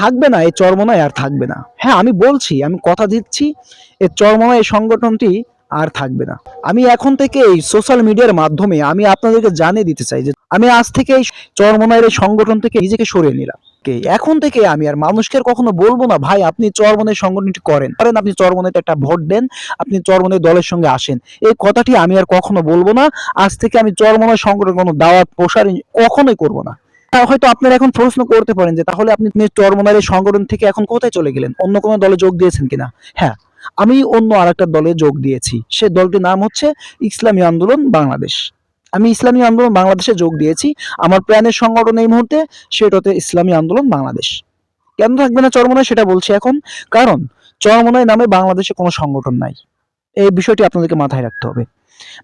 থাকবে না এই চরমনায় আর থাকবে না। হ্যাঁ আমি বলছি, আমি কথা দিচ্ছি এই চরমনায় সংগঠনটি আর থাকবে না। আমি এখন থেকে এই সোশ্যাল মিডিয়ার মাধ্যমে আমি আপনাদেরকে জানিয়ে দিতে চাই যে, আমি আজ থেকে এই চরমনায়ের সংগঠন থেকে নিজেকে সরিয়ে নিলাম। এখন থেকে আমি আর মানুষকে কখনো বলব না, ভাই, আপনি চরমনের সংগঠনটি করেন। করেন, আপনি চরমনেতে একটা ভোট দেন, আপনি চরমনের দলের সঙ্গে আসেন। এই কথাটি আমি আর কখনো বলব না। আজ থেকে আমি চরমনের সংগঠন কোনো দাওয়াত প্রসার কখনোই করব না। হয়তো আপনারা এখন প্রশ্ন করতে পারেন যে তাহলে আপনি চরমনার এই সংগঠন থেকে এখন কোথায় চলে গেলেন? অন্য কোনো দলে যোগ দিয়েছেন কিনা? হ্যাঁ আমি অন্য আরেকটা দলে যোগ দিয়েছি। সে দলটির নাম হচ্ছে ইসলামী আন্দোলন বাংলাদেশ। আমি ইসলামী আন্দোলন বাংলাদেশে যোগ দিয়েছি। আমার প্রাণের সংগঠন এই মুহূর্তে সেটা হচ্ছে ইসলামী আন্দোলন বাংলাদেশ। কেন থাকবে না চরমনায় সেটা বলছি এখন? কারণ চরমনায় নামে বাংলাদেশে কোনো সংগঠন নাই। এই বিষয়টি আপনাদেরকে মাথায় রাখতে হবে।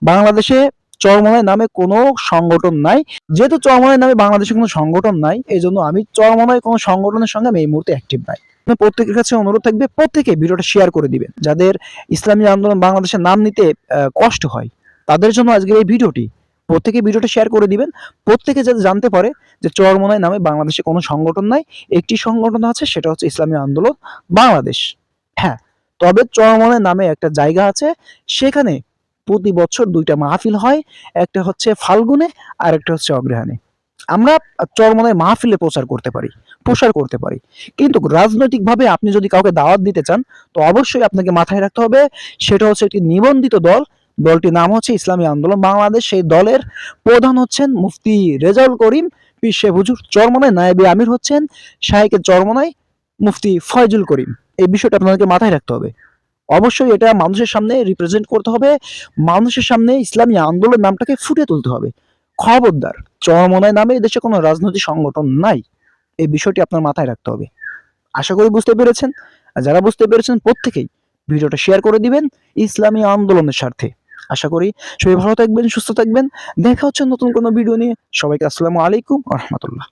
বাংলাদেশে চরমনায় নামে কোনো সংগঠন নাই। যেহেতু চরমনায় নামে বাংলাদেশে কোনো সংগঠন নাই এই জন্য আমি চরমনায় কোনো সংগঠনের সঙ্গে আমি এই মুহূর্তে অ্যাক্টিভ নাই। প্রত্যেকের কাছে অনুরোধ থাকবে, প্রত্যেকে ভিডিওটা শেয়ার করে দিবেন। যাদের ইসলামী আন্দোলন বাংলাদেশের নাম নিতে কষ্ট হয়, তাদের জন্য আজকের এই ভিডিওটি, প্রত্যেকে ভিডিওটা শেয়ার করে দিবেন। প্রত্যেকে যাতে জানতে পারে যে চরমনায় নামে বাংলাদেশে কোনো সংগঠন নাই, একটি সংগঠন আছে, সেটা হচ্ছে ইসলামী আন্দোলন বাংলাদেশ। হ্যাঁ তবে চরমনায় নামে একটা জায়গা আছে, সেখানে প্রতি বছর দুইটা মাহফিল হয়, একটা হচ্ছে ফাল্গুনে আর একটা হচ্ছে অগ্রহায়ণে। আমরা চরমনায় মাহফিলে প্রচার করতে পারি, প্রসার করতে পারি। কিন্তু রাজনৈতিকভাবে আপনি যদি কাউকে দাওয়াত দিতে চান, তো অবশ্যই আপনাকে মাথায় রাখতে হবে, সেটা হচ্ছে একটি নিবন্ধিত দল। দলটির নাম হচ্ছে ইসলামী আন্দোলন বাংলাদেশ। সেই দলের প্রধান হচ্ছেন মুফতি রেজাউল করিম শেখ হুজুর চরমনায়, নায়েবে আমির হচ্ছেন শাহেকের চরমনায় মুফতি ফয়জুল করিম। এই বিষয়টা আপনাদেরকে মাথায় রাখতে হবে। অবশ্যই এটা মানুষের সামনে রিপ্রেজেন্ট করতে হবে, মানুষের সামনে ইসলামী আন্দোলন নামটাকে ফুটিয়ে তুলতে হবে। খবরদার চরমনায় নামে এদেশে কোনো রাজনৈতিক সংগঠন নাই। এই বিষয়টি আপনার মাথায় রাখতে হবে। আশা করি বুঝতে পেরেছেন। আর যারা বুঝতে পেরেছেন প্রত্যেকেই ভিডিওটা শেয়ার করে দিবেন ইসলামী আন্দোলনের স্বার্থে। আশা করি সবাই ভালো থাকবেন, সুস্থ থাকবেন। দেখা হচ্ছে নতুন কোনো ভিডিও নিয়ে। সবাইকে আসসালামু আলাইকুম রহমতুল্লাহ।